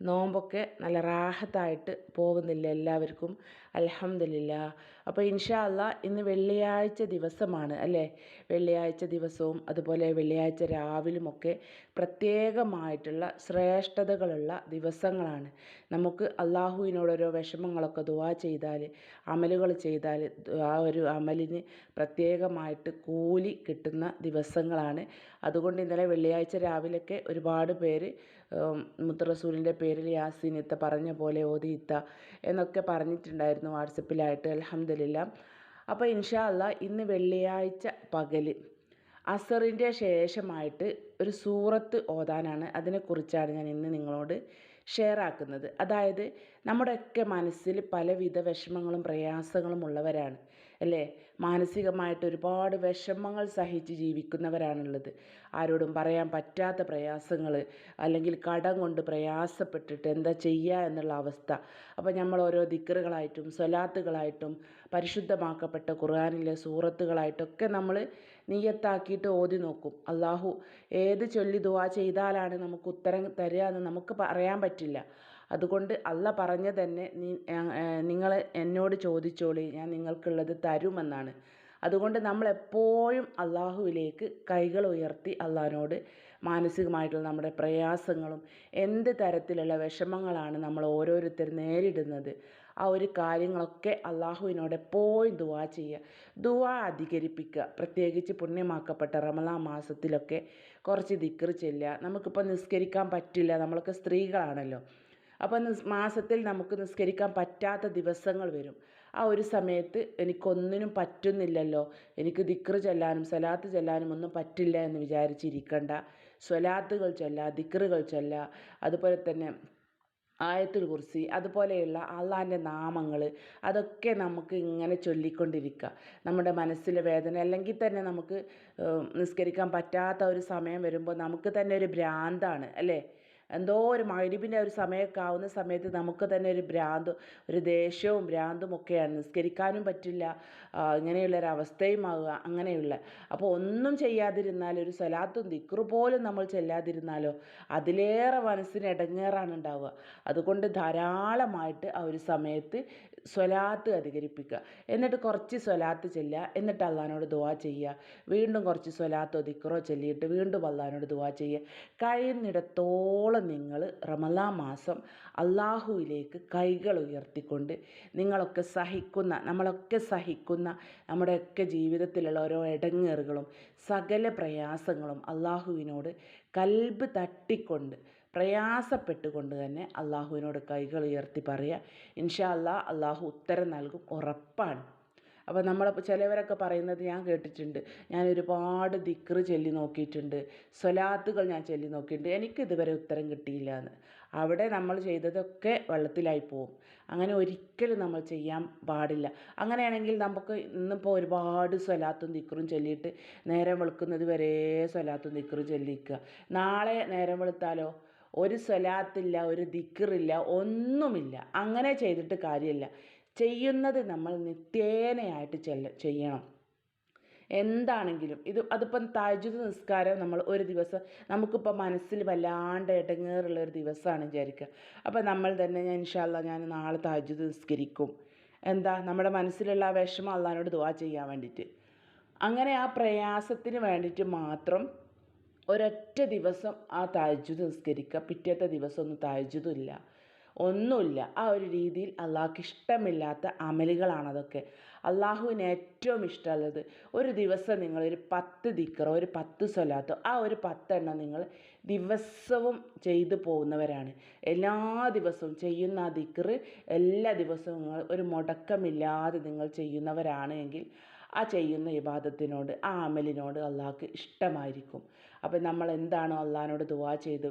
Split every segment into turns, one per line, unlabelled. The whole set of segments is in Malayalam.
നോമ്പൊക്കെ നല്ല റാഹത്തായിട്ട് പോകുന്നില്ല എല്ലാവർക്കും. അലഹമില്ല അപ്പോൾ ഇൻഷാ അല്ല ഇന്ന് വെള്ളിയാഴ്ച ദിവസമാണ് അല്ലേ? വെള്ളിയാഴ്ച ദിവസവും അതുപോലെ വെള്ളിയാഴ്ച രാവിലുമൊക്കെ പ്രത്യേകമായിട്ടുള്ള ശ്രേഷ്ഠതകളുള്ള ദിവസങ്ങളാണ്. നമുക്ക് അള്ളാഹുവിനോടോരോ വിഷമങ്ങളൊക്കെ ദുവാ ചെയ്താൽ അമലുകൾ ചെയ്താൽ ആ ഒരു അമലിന് പ്രത്യേകമായിട്ട് കൂലി കിട്ടുന്ന ദിവസങ്ങളാണ്. അതുകൊണ്ട് ഇന്നലെ വെള്ളിയാഴ്ച രാവിലെയൊക്കെ ഒരുപാട് പേര് മുത്തറസൂലിന്റെ പേരിൽ യാസീൻ ഇത്ത പറഞ്ഞ പോലെ ഓതി ഇത്ത എന്നൊക്കെ പറഞ്ഞിട്ടുണ്ടായിരുന്നു വാട്സപ്പിലായിട്ട് അലഹമില്ല അപ്പോൾ ഇൻഷാ അല്ല ഇന്ന് വെള്ളിയാഴ്ച പകൽ അസറിന്റെ ശേഷമായിട്ട് ഒരു സൂറത്ത് ഓതാനാണ്. അതിനെക്കുറിച്ചാണ് ഞാൻ ഇന്ന് നിങ്ങളോട് ഷെയർ ആക്കുന്നത്. അതായത് നമ്മുടെയൊക്കെ മനസ്സിൽ പലവിധ വിഷമങ്ങളും പ്രയാസങ്ങളും ഉള്ളവരാണ്. അല്ലേ? മാനസികമായിട്ട് ഒരുപാട് വിഷമങ്ങൾ സഹിച്ച് ജീവിക്കുന്നവരാണുള്ളത്. ആരോടും പറയാൻ പറ്റാത്ത പ്രയാസങ്ങൾ അല്ലെങ്കിൽ കടം കൊണ്ട് പ്രയാസപ്പെട്ടിട്ട് എന്താ ചെയ്യുക എന്നുള്ള അവസ്ഥ. അപ്പോൾ നമ്മൾ ഓരോ ദിക്കറുകളായിട്ടും സ്വലാത്തുകളായിട്ടും പരിശുദ്ധമാക്കപ്പെട്ട ഖുർആാനിലെ സൂറത്തുകളായിട്ടൊക്കെ നമ്മൾ നീയത്താക്കിയിട്ട് ഓതി നോക്കും. അള്ളാഹു ഏത് ചൊല്ലി ദുവാ ചെയ്താലാണ് നമുക്ക് ഉത്തരം തരിക എന്ന് നമുക്ക് പറയാൻ പറ്റില്ല. അതുകൊണ്ട് അള്ള പറഞ്ഞ തന്നെ നിങ്ങൾ എന്നോട് ചോദിച്ചോളി ഞാൻ നിങ്ങൾക്കുള്ളത് തരുമെന്നാണ്. അതുകൊണ്ട് നമ്മൾ എപ്പോഴും അള്ളാഹുവിലേക്ക് കൈകൾ ഉയർത്തി അള്ളാഹിനോട് മാനസികമായിട്ടുള്ള നമ്മുടെ പ്രയാസങ്ങളും എന്ത് തരത്തിലുള്ള വിഷമങ്ങളാണ് നമ്മൾ ഓരോരുത്തർ നേരിടുന്നത് ആ ഒരു കാര്യങ്ങളൊക്കെ അള്ളാഹുവിനോട് എപ്പോഴും ദുവാ ചെയ്യുക. ദുവാ അധികരിപ്പിക്കുക. പ്രത്യേകിച്ച് പുണ്യമാക്കപ്പെട്ട റമലാ മാസത്തിലൊക്കെ കുറച്ച് ദിക്കറ് ചെല്ലുക. നമുക്കിപ്പോൾ നിസ്കരിക്കാൻ പറ്റില്ല. നമ്മളൊക്കെ സ്ത്രീകളാണല്ലോ. അപ്പോൾ മാസത്തിൽ നമുക്ക് നിസ്കരിക്കാൻ പറ്റാത്ത ദിവസങ്ങൾ വരും. ആ ഒരു സമയത്ത് എനിക്കൊന്നിനും പറ്റുന്നില്ലല്ലോ. എനിക്ക് ദിക്റ് ചൊല്ലാനും സലാത്ത് ചൊല്ലാനും ഒന്നും പറ്റില്ല എന്ന് വിചാരിച്ചിരിക്കണ്ട. സ്വലാത്തുകൾ ചൊല്ലുക ദിക്റുകൾ ചൊല്ലുക അതുപോലെ തന്നെ ആയത്തുൽ കുർസി അതുപോലെയുള്ള അള്ളാന്റെ നാമങ്ങൾ അതൊക്കെ നമുക്ക് ഇങ്ങനെ ചൊല്ലിക്കൊണ്ടിരിക്കുക നമ്മുടെ മനസ്സിലെ വേദന അല്ലെങ്കിൽ തന്നെ നമുക്ക് നിസ്കരിക്കാൻ പറ്റാത്ത ഒരു സമയം വരുമ്പോൾ നമുക്ക് തന്നെ ഒരു ഭ്രാന്താണ് അല്ലേ? എന്തോ ഒരു മരുവിന്റെ ഒരു സമയമൊക്കെ ആവുന്ന സമയത്ത് നമുക്ക് തന്നെ ഒരു ഭ്രാന്ത് ഒരു ദേഷ്യവും ഭ്രാന്തും ഒക്കെയാണ്. നിസ്കരിക്കാനും പറ്റില്ല ഇങ്ങനെയുള്ള ഒരു അവസ്ഥയും ആവുക അങ്ങനെയുള്ള. അപ്പോൾ ഒന്നും ചെയ്യാതിരുന്നാൽ ഒരു സ്വലാത്തും ദിക്റു പോലും നമ്മൾ ചെല്ലാതിരുന്നാലോ അതിലേറെ മനസ്സിന് ഇടങ്ങേറാണ് ഉണ്ടാവുക. അതുകൊണ്ട് ധാരാളമായിട്ട് ആ ഒരു സമയത്ത് സ്വലാത്ത് അധികരിപ്പിക്കുക. എന്നിട്ട് കുറച്ച് സ്വലാത്ത് ചെല്ലുക. എന്നിട്ട് അള്ളഹാനോട് ദുവാ ചെയ്യുക. വീണ്ടും കുറച്ച് സ്വലാത്തോ ദിക്റോ ചൊല്ലിയിട്ട് വീണ്ടും അള്ളഹാനോട് ദുവാ ചെയ്യുക. കഴിയുന്നിടത്തോളം നാളെ നിങ്ങൾ റമലാ മാസം അള്ളാഹുവിലേക്ക് കൈകൾ ഉയർത്തിക്കൊണ്ട് നിങ്ങളൊക്കെ സഹിക്കുന്ന നമ്മളൊക്കെ സഹിക്കുന്ന നമ്മുടെയൊക്കെ ജീവിതത്തിലുള്ള ഓരോ ഇടങ്ങേറുകളും സകല പ്രയാസങ്ങളും അള്ളാഹുവിനോട് കൽബ് തട്ടിക്കൊണ്ട് പ്രയാസപ്പെട്ടുകൊണ്ട് തന്നെ അള്ളാഹുവിനോട് കൈകൾ ഉയർത്തി പറയുക. ഇൻഷാ അല്ലാ അള്ളാഹു ഉത്തരം നൽകും ഉറപ്പാണ്. അപ്പോൾ നമ്മൾ ചിലവരൊക്കെ പറയുന്നത് ഞാൻ കേട്ടിട്ടുണ്ട്. ഞാൻ ഒരുപാട് ദിക്റ് ചൊല്ലി നോക്കിയിട്ടുണ്ട്. സ്വലാത്തുകൾ ഞാൻ ചൊല്ലി നോക്കിയിട്ടുണ്ട്. എനിക്ക് ഇതുവരെ ഉത്തരം കിട്ടിയില്ല എന്ന് അവിടെ നമ്മൾ ചെയ്തതൊക്കെ വെള്ളത്തിലായി പോകും അങ്ങനെ ഒരിക്കലും നമ്മൾ ചെയ്യാൻ പാടില്ല. അങ്ങനെയാണെങ്കിൽ നമുക്ക് ഇന്നിപ്പോൾ ഒരുപാട് സ്വലാത്തും ദിക്റും ചൊല്ലിയിട്ട് നേരം വെളുക്കുന്നത് വരെ സ്വലാത്തും ദിക്റും ചൊല്ലിക്കുക. നാളെ നേരം വെളുത്താലോ? ഒരു സ്വലാത്തില്ല ഒരു ദിക്കറില്ല ഒന്നുമില്ല. അങ്ങനെ ചെയ്തിട്ട് കാര്യമില്ല. ചെയ്യുന്നത് നമ്മൾ നിത്യേനയായിട്ട് ചെല്ല ചെയ്യണം. എന്താണെങ്കിലും ഇത് അതിപ്പം താജ്ജുദ് നിസ്കാരം നമ്മൾ ഒരു ദിവസം നമുക്കിപ്പോൾ മനസ്സിൽ വല്ലാണ്ട് ഇടങ്ങേറുള്ള ഒരു ദിവസമാണ് വിചാരിക്കുക. അപ്പോൾ നമ്മൾ തന്നെ ഞാൻ ഇൻഷാല്ല ഞാൻ നാളെ താജ്ജുദ് നിസ്കരിക്കും. എന്താ? നമ്മുടെ മനസ്സിലുള്ള ആ വിഷമം അള്ളഹാനോട് ദുവാ ചെയ്യാൻ വേണ്ടിയിട്ട്. അങ്ങനെ ആ പ്രയാസത്തിന് വേണ്ടിയിട്ട് മാത്രം ഒരൊറ്റ ദിവസം ആ താജ്ജുദ് നിസ്കരിക്കുക. പിറ്റേത്തെ ദിവസം ഒന്നും താജ്ജുദും ഇല്ല. ഒന്നുമില്ല. ആ ഒരു രീതിയിൽ അള്ളാഹ്ക്ക് ഇഷ്ടമില്ലാത്ത അമലുകളാണ് അതൊക്കെ അള്ളാഹുവിന് ഏറ്റവും ഇഷ്ടമുള്ളത് ഒരു ദിവസം നിങ്ങൾ ഒരു പത്ത് ദിക്കറോ ഒരു പത്ത് സ്വലാത്തോ ആ ഒരു പത്തെണ്ണം നിങ്ങൾ ദിവസവും ചെയ്തു പോകുന്നവരാണ്. എല്ലാ ദിവസവും ചെയ്യുന്ന ആ ദിക്കറ് എല്ലാ ദിവസവും നിങ്ങൾ ഒരു മുടക്കമില്ലാതെ നിങ്ങൾ ചെയ്യുന്നവരാണ് എങ്കിൽ ആ ചെയ്യുന്ന ഇബാദത്തിനോട് ആ അമലിനോട് അള്ളാഹ്ക്ക് ഇഷ്ടമായിരിക്കും. അപ്പം നമ്മൾ എന്താണോ അള്ളാഹിനോട് ദുവാ ചെയ്ത്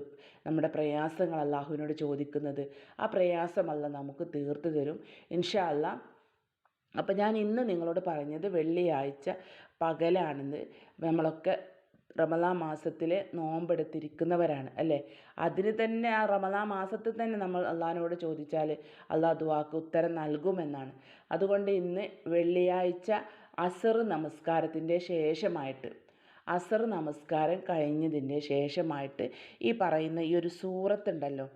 നമ്മുടെ പ്രയാസങ്ങൾ അള്ളാഹുവിനോട് ചോദിക്കുന്നത് ആ പ്രയാസമല്ല നമുക്ക് തീർത്തു തരും. ഇൻഷാ അല്ലാ അപ്പം ഞാൻ ഇന്ന് നിങ്ങളോട് പറഞ്ഞത് വെള്ളിയാഴ്ച പകലാണെന്ന്. നമ്മളൊക്കെ റമലാ മാസത്തിൽ നോമ്പെടുത്തിരിക്കുന്നവരാണ് അല്ലേ? അതിന് തന്നെ ആ റമലാ മാസത്തിൽ തന്നെ നമ്മൾ അള്ളാഹിനോട് ചോദിച്ചാൽ അള്ളാഹ് ദുവാക്ക് ഉത്തരം നൽകുമെന്നാണ്. അതുകൊണ്ട് ഇന്ന് വെള്ളിയാഴ്ച അസർ നമസ്കാരത്തിന്റെ ശേഷമായിട്ട് അസർ നമസ്കാരം കഴിഞ്ഞതിന്റെ ശേഷമായിട്ട് ഈ പറയുന്ന ഈ ഒരു സൂറത്തുണ്ടല്ലോ.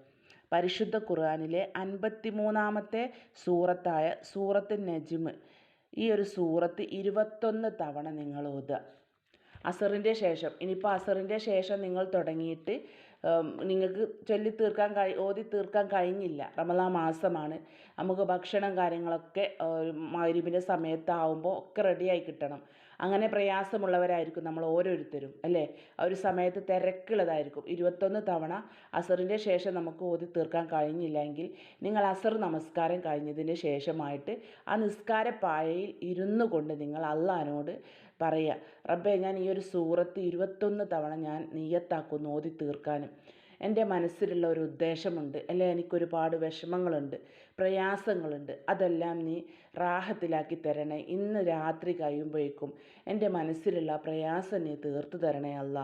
പരിശുദ്ധ ഖുർആാനിലെ അൻപത്തി മൂന്നാമത്തെ സൂറത്തായ സൂറത്ത് നജ്മ്. ഈ ഒരു സൂറത്ത് ഇരുപത്തൊന്ന് തവണ നിങ്ങൾ ഓതുക. അസറിന്റെ ശേഷം ഇനിയിപ്പോൾ അസറിന്റെ ശേഷം നിങ്ങൾ തുടങ്ങിയിട്ട് നിങ്ങൾക്ക് ചൊല്ലി തീർക്കാൻ കഴി ഓതി തീർക്കാൻ കഴിഞ്ഞില്ല. റമദാ മാസമാണ്. നമുക്ക് ഭക്ഷണം കാര്യങ്ങളൊക്കെ മരുവിന്റെ സമയത്താവുമ്പോൾ ഒക്കെ റെഡിയായി കിട്ടണം. അങ്ങനെ പ്രയാസമുള്ളവരായിരിക്കും നമ്മൾ ഓരോരുത്തരും അല്ലേ? ആ ഒരു സമയത്ത് തിരക്കുള്ളതായിരിക്കും. ഇരുപത്തൊന്ന് തവണ അസറിന്റെ ശേഷം നമുക്ക് ഓതി തീർക്കാൻ കഴിഞ്ഞില്ലെങ്കിൽ നിങ്ങൾ അസർ നമസ്കാരം കഴിഞ്ഞതിന് ശേഷമായിട്ട് ആ നിസ്കാരപ്പായയിൽ ഇരുന്നു കൊണ്ട് നിങ്ങൾ അള്ളഹാനോട് പറയുക. റബ്ബേ ഞാൻ ഈ ഒരു സൂറത്ത് ഇരുപത്തൊന്ന് തവണ ഞാൻ നീയത്താക്കുന്നു ഓതി തീർക്കാനും എന്റെ മനസ്സിലുള്ള ഒരു ഉദ്ദേശമുണ്ട്. അല്ലെ? എനിക്കൊരുപാട് വിഷമങ്ങളുണ്ട്. പ്രയാസങ്ങളുണ്ട്. അതെല്ലാം നീ റാഹത്തിലാക്കി തരണേ. ഇന്ന് രാത്രി കഴിയുമ്പോഴേക്കും എന്റെ മനസ്സിലുള്ള പ്രയാസം നീ തീർത്തു തരണേ അല്ല.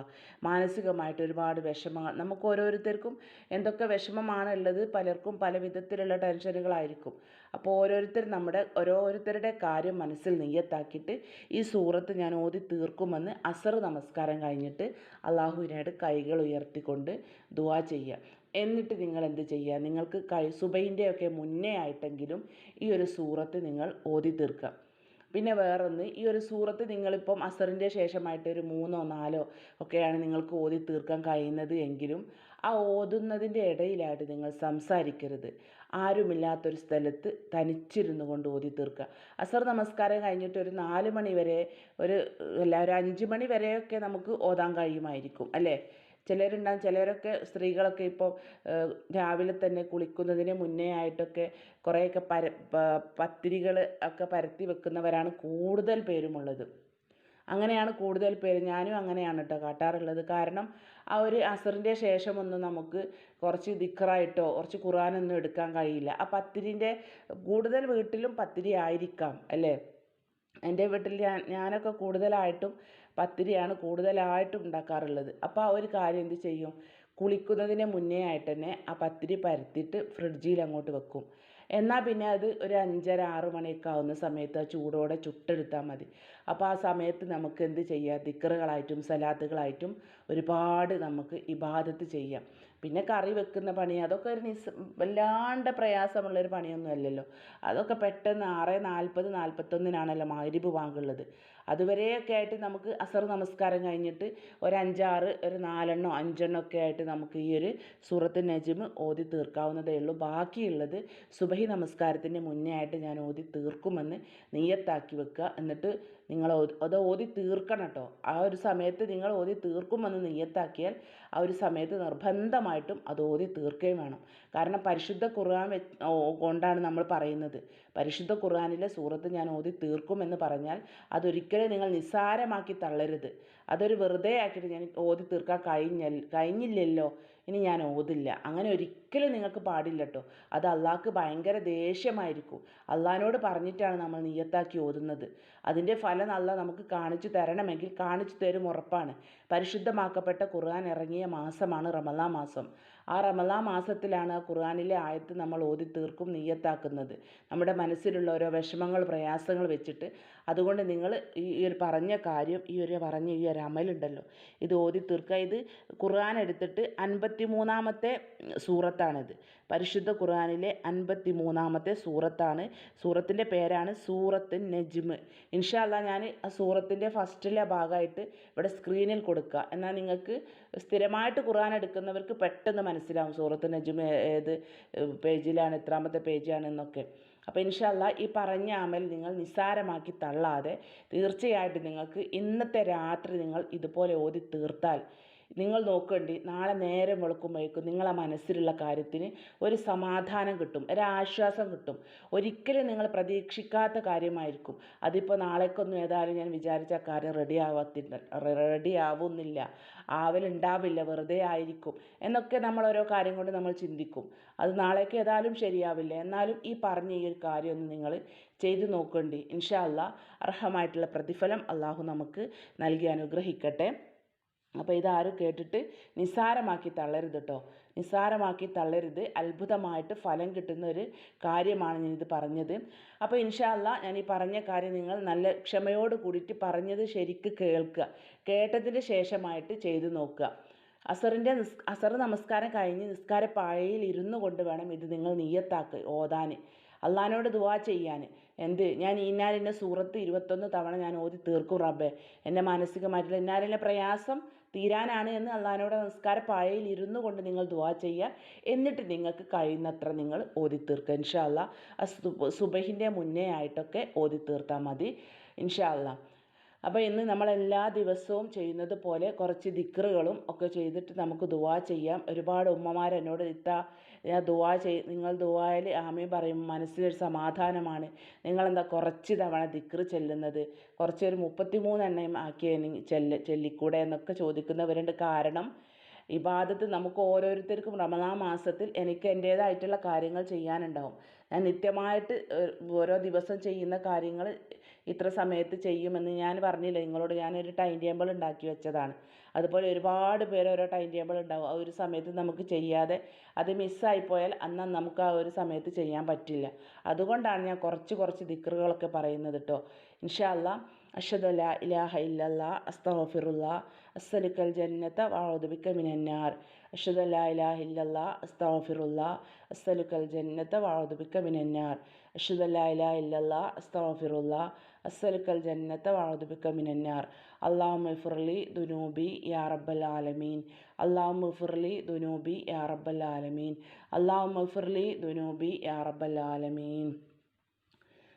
മാനസികമായിട്ട് ഒരുപാട് വിഷമങ്ങൾ. നമുക്ക് ഓരോരുത്തർക്കും എന്തൊക്കെ വിഷമമാണ് ഉള്ളത് പലർക്കും പല വിധത്തിലുള്ള ടെൻഷനുകളായിരിക്കും. അപ്പോൾ ഓരോരുത്തർ നമ്മുടെ ഓരോരുത്തരുടെ കാര്യം മനസ്സിൽ നെയ്യത്താക്കിയിട്ട് ഈ സൂറത്ത് ഞാൻ ഓതി തീർക്കുമെന്ന് അസർ നമസ്കാരം കഴിഞ്ഞിട്ട് അള്ളാഹുവിനോട് കൈകൾ ഉയർത്തിക്കൊണ്ട് ദുവാ ചെയ്യുക. എന്നിട്ട് നിങ്ങൾ എന്ത് ചെയ്യുക? നിങ്ങൾക്ക് കൈ സുബൈന്റെയൊക്കെ മുന്നേ ആയിട്ടെങ്കിലും ഈ ഒരു സൂറത്ത് നിങ്ങൾ ഓതി തീർക്കുക. പിന്നെ വേറൊന്ന് ഈ ഒരു സൂറത്ത് നിങ്ങളിപ്പം അസറിന്റെ ശേഷമായിട്ട് ഒരു മൂന്നോ നാലോ ഒക്കെയാണ് നിങ്ങൾക്ക് ഓതി തീർക്കാൻ കഴിയുന്നത് എങ്കിലും ആ ഓതുന്നതിന്റെ ഇടയിലായിട്ട് നിങ്ങൾ സംസാരിക്കരുത്. ആരുമില്ലാത്തൊരു സ്ഥലത്ത് തനിച്ചിരുന്നു കൊണ്ട് ഓതി തീർക്കുക. അസർ നമസ്കാരം കഴിഞ്ഞിട്ട് ഒരു നാല് മണി വരെ ഒരു അല്ല ഒരു അഞ്ച് മണി വരെയൊക്കെ നമുക്ക് ഓതാൻ കഴിയുമായിരിക്കും അല്ലേ? ചിലരുണ്ടാകും ചിലരൊക്കെ സ്ത്രീകളൊക്കെ ഇപ്പോൾ രാവിലെ തന്നെ കുളിക്കുന്നതിന് മുന്നേ ആയിട്ടൊക്കെ കുറേയൊക്കെ പര പത്തിരികൾ ഒക്കെ പരത്തി വെക്കുന്നവരാണ് കൂടുതൽ പേരുമുള്ളത്. അങ്ങനെയാണ് കൂടുതൽ പേര്. ഞാനും അങ്ങനെയാണ് കേട്ടോ കാട്ടാറുള്ളത്. കാരണം ആ ഒരു അസറിന്റെ ശേഷമൊന്നും നമുക്ക് കുറച്ച് ദിക്കറായിട്ടോ കുറച്ച് ഖുറാനൊന്നും എടുക്കാൻ കഴിയില്ല. ആ പത്തിരിന്റെ കൂടുതൽ വീട്ടിലും പത്തിരി ആയിരിക്കാം അല്ലേ? എന്റെ വീട്ടിൽ ഞാൻ ഞാനൊക്കെ കൂടുതലായിട്ടും പത്തിരിയാണ് കൂടുതലായിട്ടും ഉണ്ടാക്കാറുള്ളത്. അപ്പോൾ ആ ഒരു കാര്യം എന്ത് ചെയ്യും? കുളിക്കുന്നതിന് മുന്നേ ആയിട്ട് തന്നെ ആ പത്തിരി പരത്തിയിട്ട് ഫ്രിഡ്ജിൽ അങ്ങോട്ട് വെക്കും. എന്നാൽ പിന്നെ അത് ഒരു അഞ്ചര ആറ് മണിയൊക്കെ ആവുന്ന സമയത്ത് ആ ചൂടോടെ ചുട്ടെടുത്താൽ മതി. അപ്പോൾ ആ സമയത്ത് നമുക്ക് എന്ത് ചെയ്യാം? ദിക്റുകളായിട്ടും സലാത്തുകളായിട്ടും ഒരുപാട് നമുക്ക് ഇബാദത്ത് ചെയ്യാം. പിന്നെ കറി വെക്കുന്ന പണി അതൊക്കെ ഒരു നിസ് വല്ലാണ്ട് പ്രയാസമുള്ളൊരു പണിയൊന്നും അല്ലല്ലോ. അതൊക്കെ പെട്ടെന്ന് ആറ് നാൽപ്പത് നാൽപ്പത്തൊന്നിനാണല്ലോ മഗ്‌രിബ് വാങ്ങുള്ളത് അതുവരെയൊക്കെ ആയിട്ട് നമുക്ക് അസർ നമസ്കാരം കഴിഞ്ഞിട്ട് ഒരു അഞ്ചാറ് ഒരു നാലെണ്ണോ അഞ്ചെണ്ണോ ഒക്കെ ആയിട്ട് നമുക്ക് ഈ ഒരു സൂറത്ത് നജ്മ് ഓതി തീർക്കാവുന്നതേ ഉള്ളൂ. ബാക്കിയുള്ളത് സുബഹി നമസ്കാരത്തിന് മുന്നേ ആയിട്ട് ഞാൻ ഓതി തീർക്കുമെന്ന് നീയത്താക്കി വെക്കുക. എന്നിട്ട് നിങ്ങൾ അത് ഓതി തീർക്കണം കേട്ടോ ആ ഒരു സമയത്ത് നിങ്ങൾ ഓതി തീർക്കുമെന്ന് നീയത്താക്കിയാൽ ആ ഒരു സമയത്ത് നിർബന്ധമായിട്ടും അത് ഓതി തീർക്കുകയും വേണം. കാരണം പരിശുദ്ധ ഖുർആൻ കൊണ്ടാണ് നമ്മൾ പറയുന്നത്. പരിശുദ്ധ ഖുർആനിലെ സൂറത്ത് ഞാൻ ഓതി തീർക്കുമെന്ന് പറഞ്ഞാൽ അതൊരിക്കലും നിങ്ങൾ നിസ്സാരമാക്കി തള്ളരുത്. അതൊരു വെറുതെ ആക്കിയിട്ട് ഞാൻ ഓതി തീർക്കാൻ കഴിഞ്ഞ കഴിഞ്ഞില്ലല്ലോ. ഇനി ഞാൻ ഓതില്ല. അങ്ങനെ ഒരിക്കലും നിങ്ങൾക്ക് പാടില്ല കേട്ടോ അത് അള്ളാഹ്ക്ക് ഭയങ്കര ദേഷ്യമായിരിക്കും. അള്ളാഹിനോട് പറഞ്ഞിട്ടാണ് നമ്മൾ നിയ്യത്താക്കി ഓതുന്നത്. അതിന്റെ ഫലം അല്ല നമുക്ക് കാണിച്ചു തരണമെങ്കിൽ കാണിച്ചു തരും ഉറപ്പാണ്. പരിശുദ്ധമാക്കപ്പെട്ട ഖുർആൻ ഇറങ്ങിയ മാസമാണ് റമദാൻ മാസം. ആ റമദാൻ മാസത്തിലാണ് ആ ഖുർആനിലെ ആയത്ത് നമ്മൾ ഓതി തീർക്കും നിയ്യത്താക്കുന്നത്. നമ്മുടെ മനസ്സിലുള്ള ഓരോ വിഷമങ്ങൾ പ്രയാസങ്ങൾ വെച്ചിട്ട് അതുകൊണ്ട് നിങ്ങൾ ഈ ഒരു പറഞ്ഞ കാര്യം ഈ ഒരു പറഞ്ഞ ഈ ഒരു അമലുണ്ടല്ലോ ഇത് ഓതി തീർക്കുക. ഇത് ഖുർആൻ എടുത്തിട്ട് അൻപത്തി മൂന്നാമത്തെ സൂറത്താണിത് പരിശുദ്ധ ഖുർആനിലെ അൻപത്തി മൂന്നാമത്തെ സൂറത്താണ്. സൂറത്തിന്റെ പേരാണ് സൂറത്ത് നജ്മ്. ഇൻഷാല്ല ഞാൻ ആ സൂറത്തിന്റെ ഫസ്റ്റിലെ ഭാഗമായിട്ട് ഇവിടെ സ്ക്രീനിൽ കൊടുക്കുക. എന്നാൽ നിങ്ങൾക്ക് സ്ഥിരമായിട്ട് ഖുർആൻ എടുക്കുന്നവർക്ക് പെട്ടെന്ന് മനസ്സിലാവും സൂറത്ത് നജ്മ് ഏത് പേജിലാണ് എത്രാമത്തെ പേജാണെന്നൊക്കെ അപ്പോൾ ഇൻഷാല്ല ഈ പറഞ്ഞ അമൽ നിങ്ങൾ നിസ്സാരമാക്കി തള്ളാതെ തീർച്ചയായിട്ടും നിങ്ങൾക്ക് ഇന്നത്തെ രാത്രി നിങ്ങൾ ഇതുപോലെ ഓതി തീർത്താൽ നിങ്ങൾ നോക്കേണ്ടി നാളെ നേരം വെളുക്കുമ്പോഴേക്കും നിങ്ങളെ മനസ്സിലുള്ള കാര്യത്തിന് ഒരു സമാധാനം കിട്ടും ഒരാശ്വാസം കിട്ടും. ഒരിക്കലും നിങ്ങൾ പ്രതീക്ഷിക്കാത്ത കാര്യമായിരിക്കും. അതിപ്പോൾ നാളേക്കൊന്നും ഏതായാലും ഞാൻ വിചാരിച്ച കാര്യം റെഡി ആവാത്തില്ല റെഡി ആവുന്നില്ല. ആവലുണ്ടാവില്ല വെറുതെ ആയിരിക്കും. എന്നൊക്കെ നമ്മൾ ഓരോ കാര്യം കൊണ്ട് നമ്മൾ ചിന്തിക്കും. അത് നാളേക്ക് ഏതായാലും ശരിയാവില്ല. എന്നാലും ഈ പറഞ്ഞ ഈ ഒരു കാര്യം ഒന്ന് നിങ്ങൾ ചെയ്തു നോക്കേണ്ടി. ഇൻഷാ അല്ലാ അർഹമായിട്ടുള്ള പ്രതിഫലം അള്ളാഹു നമുക്ക് നൽകി അനുഗ്രഹിക്കട്ടെ. അപ്പോൾ ഇതാരും കേട്ടിട്ട് നിസ്സാരമാക്കി തള്ളരുത് കേട്ടോ നിസ്സാരമാക്കി തള്ളരുത്. അത്ഭുതമായിട്ട് ഫലം കിട്ടുന്ന ഒരു കാര്യമാണ് ഞാനിത് പറഞ്ഞത്. അപ്പോൾ ഇൻഷാല്ല ഞാൻ ഈ പറഞ്ഞ കാര്യം നിങ്ങൾ നല്ല ക്ഷമയോട് കൂടിയിട്ട് പറഞ്ഞത് ശരിക്ക് കേൾക്കുക കേട്ടതിന് ശേഷമായിട്ട് ചെയ്തു നോക്കുക അസറിന്റെ നിസ് അസർ നമസ്കാരം കഴിഞ്ഞ് നിസ്കാര പായയിൽ ഇരുന്നു കൊണ്ട് വേണം ഇത് നിങ്ങൾ നീയത്താക്ക് ഓതാൻ. അള്ളഹാനോട് ദുവാ ചെയ്യാൻ. എന്ത്? ഞാൻ ഇന്നാലിന്റെ സൂറത്ത് ഇരുപത്തൊന്ന് തവണ ഞാൻ ഓതി തീർക്കും റബ്ബെ. എന്റെ മാനസികമായിട്ടുള്ള ഇന്നാലിന്റെ പ്രയാസം തീരാനാണ് എന്ന് അള്ളഹാനോട് നമസ്കാര. പായയിൽ ഇരുന്നു കൊണ്ട് നിങ്ങൾ ദുവാ ചെയ്യുക എന്നിട്ട് നിങ്ങൾക്ക് കഴിയുന്നത്ര നിങ്ങൾ ഓതി തീർക്കുക ഇൻഷാ അല്ലാ സുബഹിന്റെ മുന്നേ ആയിട്ടൊക്കെ ഓതി തീർത്താൽ മതി. ഇൻഷാ അല്ലാ അപ്പോൾ ഇന്ന് നമ്മൾ എല്ലാ ദിവസവും ചെയ്യുന്നത് പോലെ കുറച്ച് ദിക്റുകളും ഒക്കെ ചെയ്തിട്ട് നമുക്ക് ദുവാ ചെയ്യാം. ഒരുപാട് ഉമ്മമാർ എന്നോട് ഇത്ത ഞാൻ ദുവാ ചെയ് നിങ്ങൾ ദുവായിൽ ആമീൻ പറയും മനസ്സിലൊരു സമാധാനമാണ്. നിങ്ങളെന്താ കുറച്ച് തവണ ദിക്റ് ചെല്ലുന്നത്? കുറച്ചൊരു മുപ്പത്തിമൂന്നെണ്ണയും ആക്കി ചെല്ല ചെല്ലിക്കൂടെ എന്നൊക്കെ ചോദിക്കുന്നവരുണ്ട്. കാരണം ഇബാദത്ത് നമുക്ക് ഓരോരുത്തർക്കും റമദാൻ മാസത്തിൽ എനിക്ക് എന്റേതായിട്ടുള്ള കാര്യങ്ങൾ ചെയ്യാനുണ്ടാവും. ഞാൻ നിത്യമായിട്ട് ഓരോ ദിവസം ചെയ്യുന്ന കാര്യങ്ങൾ ഇത്ര സമയത്ത് ചെയ്യുമെന്ന് ഞാൻ പറഞ്ഞില്ല? നിങ്ങളോട് ഞാനൊരു ടൈം ടേബിൾ ഉണ്ടാക്കി വെച്ചതാണ്. അതുപോലെ ഒരുപാട് പേര് ഓരോ ടൈം ടേബിൾ ഉണ്ടാവും. ആ ഒരു സമയത്ത് നമുക്ക് ചെയ്യാതെ അത് മിസ്സായിപ്പോയാൽ അന്ന് നമുക്ക് ആ ഒരു സമയത്ത് ചെയ്യാൻ പറ്റില്ല. അതുകൊണ്ടാണ് ഞാൻ കുറച്ച് കുറച്ച് ദിക്റുകളൊക്കെ പറയുന്നത് കേട്ടോ ഇൻഷാ അല്ലാ അഷദു ലാ ഇലാഹ ഇല്ലല്ല അസ്തഫിറുല്ല അസ്സലുക്കൽ ജന്നത്ത വഅഊദു മിനന്നാർ അഷദു ലാ ഇലാഹ ഇല്ലല്ല അസ്തഫിറുല്ല അസ്സലുക്കൽ ജന്നത്ത വഅഊദു മിനന്നാർ അഷദു ലാ ഇലാഹ ഇല്ലല്ല അസ്തഗ്ഫിറുല്ലാ അസ്സലുക്കൽ ജന്നത്ത വഅഊദു മിനന്നാർ. അല്ലാഹുമ്മ ഇഫ്ർലി ദുനൂബി യാ റബ്ബൽ ആലമീൻ. അല്ലാഹുമ്മ ഇഫ്ർലി ദുനൂബി യാ റബ്ബൽ ആലമീൻ. അല്ലാഹുമ്മ ഇഫ്ർലി ദുനൂബി യാ റബ്ബൽ ആലമീൻ.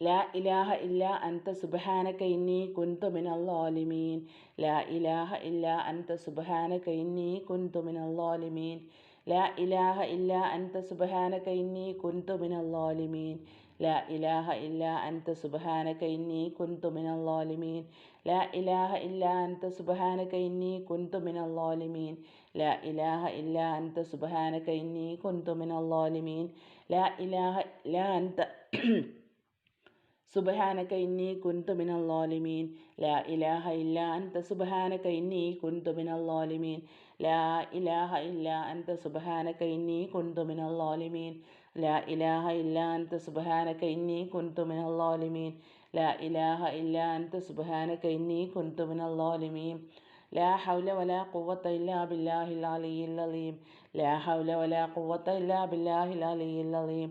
ലാ ഇലാഹ ഇല്ല അൻത സുബഹാനക ഇന്നി കുന്തു മിനല്ലാലിമീൻ ലാ ഇലാഹ ഇല്ല അൻത സുബഹാനക ഇന്നി കുന്തു മിനല്ലാലിമീൻ ലാ ഇലാഹ ഇല്ല അൻത സുബഹാനക ഇന്നി കുന്തു മിനല്ലാലിമീൻ لا إله إلا أنت سبحانك إني كنت من الظالمين لا إله إلا أنت سبحانك إني كنت من الظالمين لا إله إلا أنت سبحانك إني كنت من الظالمين لا إله إلا أنت സുബഹാനക്ക ഇന്നി കുന്തുമിനല്ലോലിമീൻ ലാ ഇലാഹ ഇല്ല അൻത സുബഹാനക്ക ഇന്നി കുന്തുമിനല്ലോലിമീൻ ലാ ഇലാഹ ഇല്ല അൻത സുബഹാനക്ക ഇന്നി കുന്തുമിനല്ലോലിമീൻ ലാ ഇലാഹ ഇല്ല അൻത സുബഹാനക്ക ഇന്നി കുന്തുമിനല്ലോലിമീൻ ലാ ഇലാഹ ഇല്ല അൻത സുബഹാനക്ക ഇന്നി കുന്തുമിനല്ലോലിമീൻ ലാ ഹൗല ولا قوة ഇല്ലാ بالله العلي العظيم ലാ ഹൗല ولا قوة ഇല്ലാ بالله العلي العظيم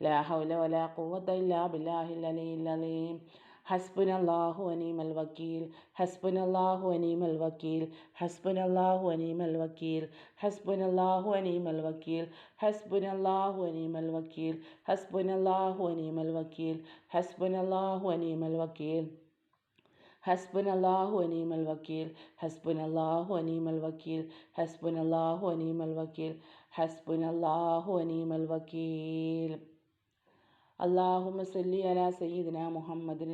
لا حول ولا قوة إلا بالله العلي العظيم حسبنا الله ونعم الوكيل حسبنا الله ونعم الوكيل حسبنا الله ونعم الوكيل حسبنا الله ونعم الوكيل حسبنا الله ونعم الوكيل حسبنا الله ونعم الوكيل حسبنا الله ونعم الوكيل حسبنا الله ونعم الوكيل حسبنا الله ونعم الوكيل حسبنا الله ونعم الوكيل حسبنا الله ونعم الوكيل അള്ളാഹുമ സല്ലി അല സയ്യിദിന മുഹമ്മദിൻ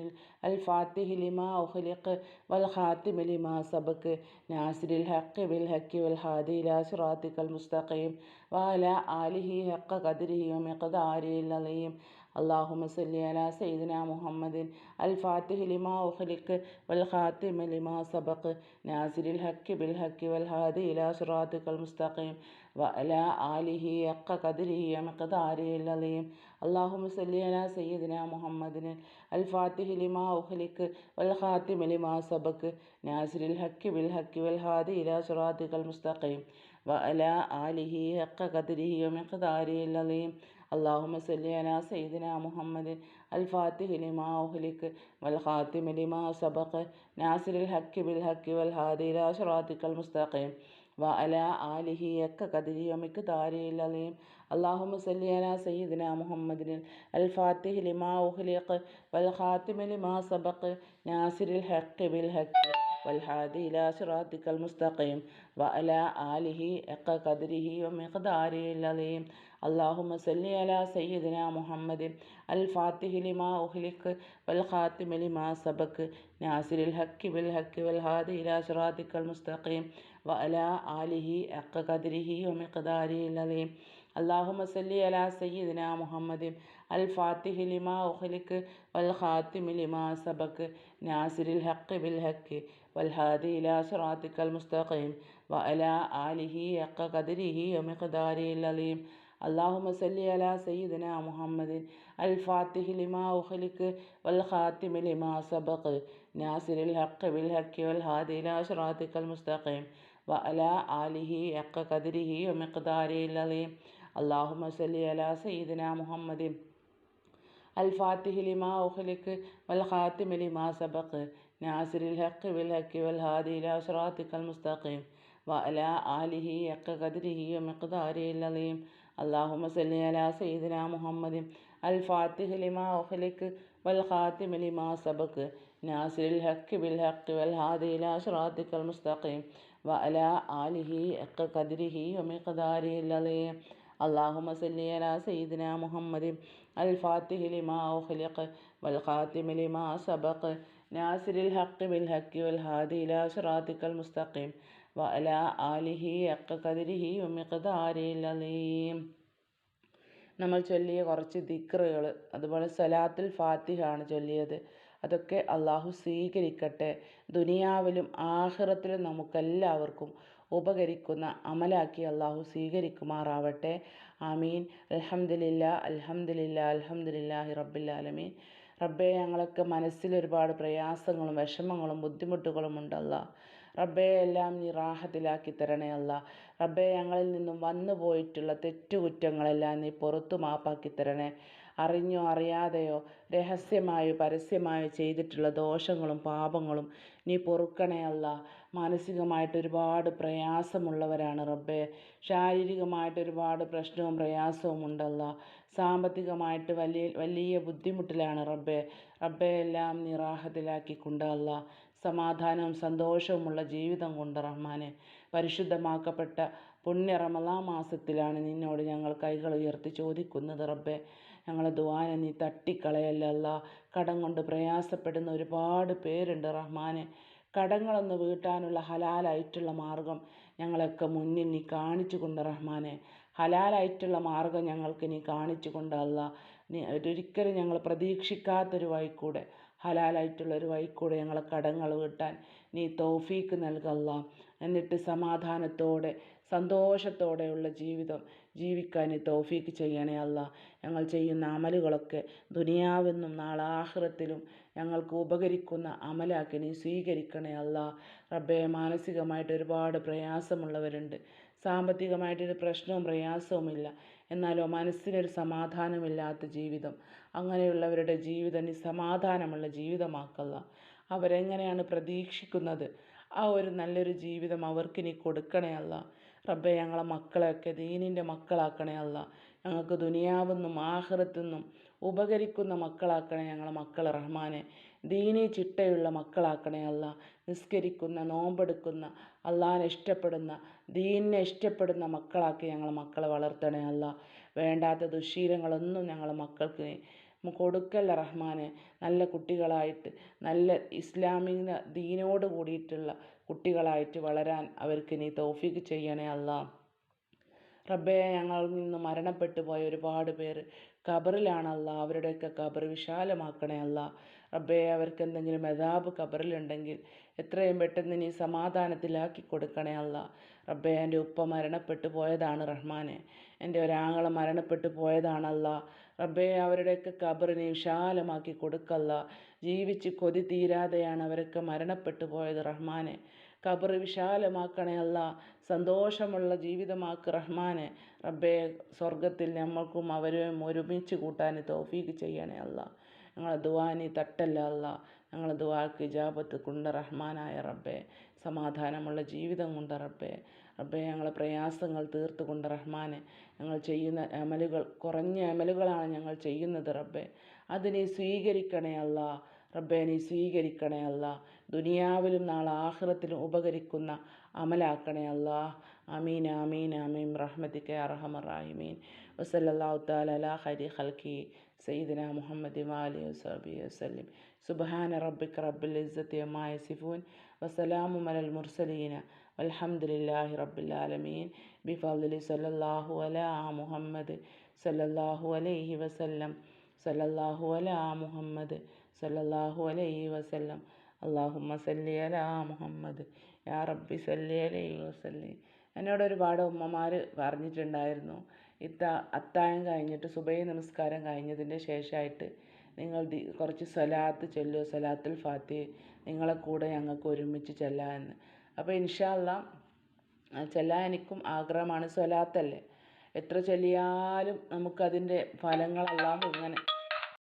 അൽ ഫാത്തിഹി ലിമാ ഉഹ്ലിഖ് വൽ ഖാത്തിമ ലിമാ സബക്ക് നാസിരിൽ ഹഖ് ബിൽ ഹഖ് വൽ ഹാദി ഇലാ സിറാത്തിക്കൽ മുസ്തഖീം വഅല ആലിഹി ഹഖ ഖദ്രിഹി വമിഖ്ദാരിൽ അലീം അള്ളാഹുമ സല്ലി അല സൈദിന മുഹമ്മദിൻ. അൽ ഫാത്തിഹ് ലിമാ ഉഖലിക്ക് വൽ ഖാത്തിമ ലിമാ സബക്ക് നാസിരിൽ ഹക്കി ബിൽ ഹക്കി വൽ ഹാദി ഇലാ സുറാത്തുക്കൽ മുസ്തഖീം. വഅല ആലിഹി അക്ക കദിരിഹി മഖദാരിഹി അലീം. അള്ളാഹുമ സല്ലി അല സയ്യിദിന മുഹമ്മദിന് അൽ ഫാത്തിഹ് ലിമാ ഉഖലിക്ക് വൽ ഖാത്തിമ ലിമാ സബക്ക് നാസിരിൽ ഹക്കി ബിൽ ഹക്കി വൽ ഹാദി ഇലാ സുറാത്തുക്കൽ മുസ്തഖീം. വഅല ആലിഹി ഹക്ക കദിരിഹി മഖദാരിഹി അലീം. حق قدره ومقداره العظيم اللهم صل على سيدنا محمد الفاتح لما أغلق والخاتم لما سبق ناصر الحق بالحق والهادي إلى صراطك المستقيم وعلى آله حق قدره ومقداره العظيم اللهم صل على سيدنا محمد الفاتح لما أغلق والخاتم لما سبق ناصر الحق بالحق والهادي إلى صراطك المستقيم وعلى آله حق قدره ومقداره العظيم അള്ളാഹുമ സല്ലി അല സയ്യിദിന മുഹമ്മദ് അൽ ഫാത്തിഹിലിമാ ഉഹ്ലിഖ് വൽ ഖാത്തിമലിമാ സബക്ക് നാസിരിൽ ഹക്കി ബിൽ ഹക്കി വൽ ഹാദി ഇലാ സിറാദിക്കൽ മുസ്തഖീം വഅല ആലിഹി അക്ക കദിരിഹി ഒമിഖദാരി അലീം അള്ളാഹുമ സല്ലി അല സയ്യിദിന മുഹമ്മദ് അൽ ഫാത്തിഹി ലിമാ ഉഖ്ലിക്ക് വൽ ഖാത്തിമി ലിമാ സബക്ക് നാസിരിൽ ഹക്ക് ബിൽ ഹക്ക് വൽ ഹാദി ഇലാ സിറാത്തിക്കൽ മുസ്തഖീം വഅല ആലിഹി അക്ക കദിരിഹി ഒമിഖദാരി അലീം حق قدره ومقداره العظيم اللهم صل على سيدنا محمد الفاتح لما أخلق والخاتم لما سبق ناصر الحق بالحق والهادي إلى صراطك المستقيم وعلى آله حق قدره ومقداره العظيم اللهم صل على سيدنا محمد الفاتح لما أخلق والخاتم لما سبق ناصر الحق بالحق والهادي إلى صراطك المستقيم وعلى آله حق قدره ومقداره العظيم اللهم صل على سيدنا محمد الفاتح لما أخلق والخاتم لما سبق ناصر الحق بالحق والهادي إلى صراطك المستقيم وعلى آله حق قدره ومقداره العظيم اللهم صل على سيدنا محمد الفاتح لما أخلق والخاتم لما سبق ناصر الحق بالحق والهادي إلى صراطك المستقيم വഅല ആലിഹി അക്ക കതിരിഹി ഉമ്മിക്കതാരിൽ നമ്മൾ ചൊല്ലിയ കുറച്ച് ദിക്റുകൾ അതുപോലെ സലാത്തുൽ ഫാത്തിഹാണ് ചൊല്ലിയത്. അതൊക്കെ അള്ളാഹു സ്വീകരിക്കട്ടെ. ദുനിയാവിലും ആഹ്റത്തിലും നമുക്കെല്ലാവർക്കും ഉപകരിക്കുന്ന അമലാക്കി അള്ളാഹു സ്വീകരിക്കുമാറാവട്ടെ. ആമീൻ. അൽഹംദില്ല അൽഹംദില്ല അൽഹംദില്ലാഹി റബ്ബില്ലാലമീൻ റബ്ബെ ഞങ്ങളൊക്കെ മനസ്സിൽ ഒരുപാട് പ്രയാസങ്ങളും വിഷമങ്ങളും ബുദ്ധിമുട്ടുകളും ഉണ്ടല്ലോ റബ്ബെ എല്ലാം നീ റാഹത്തിലാക്കി തരണേ അല്ല. റബ്ബേ ഞങ്ങളിൽ നിന്നും വന്നു പോയിട്ടുള്ള തെറ്റുകുറ്റങ്ങളെല്ലാം നീ പുറത്തു മാപ്പാക്കി തരണേ. അറിഞ്ഞോ അറിയാതെയോ രഹസ്യമായോ പരസ്യമായോ ചെയ്തിട്ടുള്ള ദോഷങ്ങളും പാപങ്ങളും നീ പൊറുക്കണേ അല്ല. മാനസികമായിട്ട് ഒരുപാട് പ്രയാസമുള്ളവരാണ് റബ്ബെ. ശാരീരികമായിട്ട് ഒരുപാട് പ്രശ്നവും പ്രയാസവും ഉണ്ടല്ല. സാമ്പത്തികമായിട്ട് വലിയ വലിയ ബുദ്ധിമുട്ടിലാണ് റബ്ബെ. റബ്ബെ എല്ലാം നിറാഹത്തിലാക്കി കൊണ്ടല്ല സമാധാനവും സന്തോഷവുമുള്ള ജീവിതം കൊണ്ട് റഹ്മാനെ പരിശുദ്ധമാക്കപ്പെട്ട പുണ്യ മാസത്തിലാണ് നിന്നോട് ഞങ്ങൾ കൈകൾ ഉയർത്തി ചോദിക്കുന്നത്. റബ്ബെ ഞങ്ങളെ ദുആനെ നീ തട്ടിക്കളയല്ലല്ല കടം കൊണ്ട് പ്രയാസപ്പെടുന്ന ഒരുപാട് പേരുണ്ട് റഹ്മാനെ. കടങ്ങളൊന്ന് വീട്ടാനുള്ള ഹലാലായിട്ടുള്ള മാർഗം ഞങ്ങളൊക്കെ മുന്നിൽ നീ കാണിച്ചു കൊണ്ട് റഹ്മാനെ. ഹലാലായിട്ടുള്ള മാർഗം ഞങ്ങൾക്ക് നീ കാണിച്ചു കൊണ്ട് അല്ല. നീ ഒരിക്കലും ഞങ്ങൾ പ്രതീക്ഷിക്കാത്തൊരു വഴിക്കൂടെ ഹലാലായിട്ടുള്ള ഒരു വഴിക്കൂടെ ഞങ്ങളെ കടങ്ങൾ വീട്ടാൻ നീ തൗഫീക്ക് നൽകല്ല എന്നിട്ട് സമാധാനത്തോടെ സന്തോഷത്തോടെയുള്ള ജീവിതം ജീവിക്കാൻ നീ തൗഫീക്ക് ചെയ്യണേ അല്ല. ഞങ്ങൾ ചെയ്യുന്ന അമലുകളൊക്കെ ദുനിയാവെന്നും നാളെ ആഹ്റത്തിലും ഞങ്ങൾക്ക് ഉപകരിക്കുന്ന അമലാക്കി നീ സ്വീകരിക്കണേ അല്ല. റബ്ബെ മാനസികമായിട്ട് ഒരുപാട് പ്രയാസമുള്ളവരുണ്ട്. സാമ്പത്തികമായിട്ടൊരു പ്രശ്നവും പ്രയാസവുമില്ല. എന്നാലോ മനസ്സിനൊരു സമാധാനമില്ലാത്ത ജീവിതം. അങ്ങനെയുള്ളവരുടെ ജീവിതം നീ സമാധാനമുള്ള ജീവിതമാക്കല്ല. അവരെങ്ങനെയാണ് പ്രതീക്ഷിക്കുന്നത്? ആ ഒരു നല്ലൊരു ജീവിതം അവർക്ക് നീ കൊടുക്കണേ അല്ല. റബ്ബെ ഞങ്ങളെ മക്കളെയൊക്കെ ദീനിന്റെ മക്കളാക്കണേ അല്ല. ഞങ്ങൾക്ക് ദുനിയാവെന്നും ആഹ്റത്തെന്നും ഉപകരിക്കുന്ന മക്കളാക്കണേ ഞങ്ങളെ മക്കൾ റഹ്മാനെ. ദീനി ചിട്ടയുള്ള മക്കളാക്കണേ അല്ല. നിസ്കരിക്കുന്ന നോമ്പെടുക്കുന്ന അള്ളാഹിനെ ഇഷ്ടപ്പെടുന്ന ദീനിനെ ഇഷ്ടപ്പെടുന്ന മക്കളാക്കി ഞങ്ങളെ മക്കളെ വളർത്തണേ അല്ല. വേണ്ടാത്ത ദുശീലങ്ങളൊന്നും ഞങ്ങളെ മക്കൾക്ക് കൊടുക്കല്ല റഹ്മാനെ. നല്ല കുട്ടികളായിട്ട് നല്ല ഇസ്ലാമിക ദീനോട് കൂടിയിട്ടുള്ള കുട്ടികളായിട്ട് വളരാൻ അവർക്ക് നീ തൗഫീക്ക് ചെയ്യണേ അല്ല. റബ്ബേ ഞങ്ങളിൽ നിന്ന് മരണപ്പെട്ടു പോയ ഒരുപാട് പേർ ഖബറിലാണ് അല്ല അവരുടെയൊക്കെ ഖബർ വിശാലമാക്കണേ അല്ല റബ്ബേ അവർക്ക് എന്തെങ്കിലും മെതാബ് ഖബറിലുണ്ടെങ്കിൽ എത്രയും പെട്ടെന്ന് നീ സമാധാനത്തിലാക്കി കൊടുക്കണേ അല്ല റബ്ബേ എന്റെ ഉപ്പ മരണപ്പെട്ടു പോയതാണ് റഹ്മാനെ. എന്റെ ഒരാങ്ങള മരണപ്പെട്ടു പോയതാണല്ല റബ്ബേ അവരുടെയൊക്കെ ഖബർ നീ വിശാലമാക്കി കൊടുക്കല്ല ജീവിച്ച് കൊതി തീരാതെയാണ് അവരൊക്കെ മരണപ്പെട്ടു പോയത് റഹ്മാനെ. ഖബർ വിശാലമാക്കണേ അല്ല. സന്തോഷമുള്ള ജീവിതമാക്ക് റഹ്മാനെ. റബ്ബെ സ്വർഗത്തിൽ നമ്മൾക്കും അവരെയും ഒരുമിച്ച് കൂട്ടാൻ തോഫീക്ക് ചെയ്യണേ അല്ല. ഞങ്ങളെ ദുവാനി തട്ടല്ല അല്ല. ഞങ്ങളെ ദുവാക്ക് ജാപത്ത് കൊണ്ട് റഹ്മാനായ റബ്ബെ. സമാധാനമുള്ള ജീവിതം കൊണ്ട് റബ്ബെ. റബ്ബെ ഞങ്ങളെ പ്രയാസങ്ങൾ തീർത്ത് കൊണ്ട് റഹ്മാനെ. ഞങ്ങൾ ചെയ്യുന്ന അമലുകൾ കുറഞ്ഞ അമലുകളാണ് ഞങ്ങൾ ചെയ്യുന്നത് റബ്ബെ. അതിനെ സ്വീകരിക്കണേ അല്ല. റബ്ബേ നീ സ്വീകരിക്കണേ അല്ല. ദുനിയാവിലും നാളെ ആഖിറത്തിലും ഉപകരിക്കുന്ന അമലാക്കണേ അല്ല. അമീൻ അമീൻ അമീൻ റഹ്മത്തിക്ക് അറഹമറാഹിമീൻ വസല്ലാഹു താല ഹരി ഖൽക്കി സയ്യിദന മുഹമ്മദ് വാലി വസബി വസ്ലിം സുബാന റബ്ബിക റബ്ബിൽ ഇസ്സത്തി സിഫൂൻ വസലാമു മലൽ മുർസലീന. വൽഹംദുലില്ലാഹി റബ്ബിൽ ആലമീൻ. ബിഫദ്ലി സല്ലല്ലാഹു അലാ മുഹമ്മദ് സല്ലല്ലാഹു അലൈഹി വസല്ലം. സല്ലല്ലാഹു അലാ മുഹമ്മദ് സല്ലല്ലാഹു അലൈഹി വസല്ലം. അള്ളാഹുമ്മ സല്ലി അലാ മുഹമ്മദ്. യാ റബ്ബി സല്ലി അലൈ വസല്ലി. എന്നോട് ഒരുപാട് ഉമ്മമാർ പറഞ്ഞിട്ടുണ്ടായിരുന്നു. ഇത്ത അത്താഴം കഴിഞ്ഞിട്ട് സുബൈ നമസ്കാരം കഴിഞ്ഞതിന്റെ ശേഷമായിട്ട് നിങ്ങൾ കുറച്ച് സ്വലാത്ത് ചൊല്ലുക സ്വലാത്തുൽ ഫാത്തി. നിങ്ങളെ കൂടെ ഞങ്ങൾക്ക് ഒരുമിച്ച് ചെല്ലാമെന്ന് അപ്പോൾ ഇൻഷാല്ല ചെല്ലാൻ എനിക്കും ആഗ്രഹമാണ് സ്വലാത്തല്ലേ? എത്ര ചൊല്ലിയാലും നമുക്കതിന്റെ ഫലങ്ങൾ അള്ളാഹു ഇങ്ങനെ